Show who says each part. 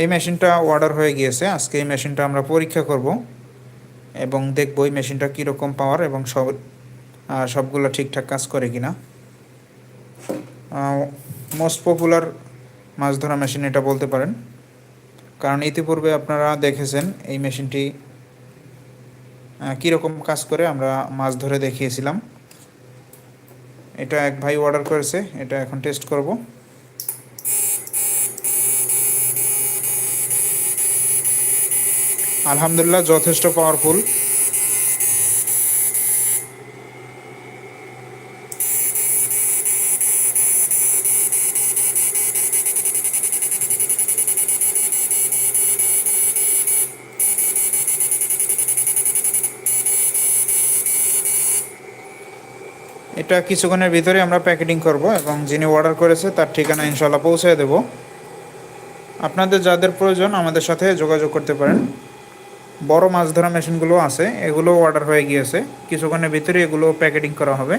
Speaker 1: এই মেশিনটা অর্ডার হয়ে গিয়েছে। আজকে এই মেশিনটা আমরা পরীক্ষা করব এবং দেখব এই মেশিনটা কীরকম পাওয়ার এবং সব সবগুলো ঠিকঠাক কাজ করে কি না মোস্ট পপুলার মাছ ধরা মেশিন এটা বলতে পারেন। কারণ ইতিপূর্বে আপনারা দেখেছেন এই মেশিনটি কীরকম কাজ করে আমরা মাছ ধরে দেখিয়েছিলাম। এটা এক ভাই অর্ডার করেছে, এটা এখন টেস্ট করব। আলহামদুলিল্লাহ, যথেষ্ট পাওয়ারফুল এটা কিছুক্ষণের ভিতরে আমরা প্যাকেটিং করব এবং যিনি অর্ডার করেছে তার ঠিকানা ইনশাল্লাহ পৌঁছে দেব। আপনাদের যাদের প্রয়োজন আমাদের সাথে যোগাযোগ করতে পারেন। বড় মাছ ধরা মেশিনগুলো আছে এগুলো অর্ডার হয়ে গিয়েছে। কিছুক্ষণের ভিতরে এগুলো প্যাকেটিং করা হবে।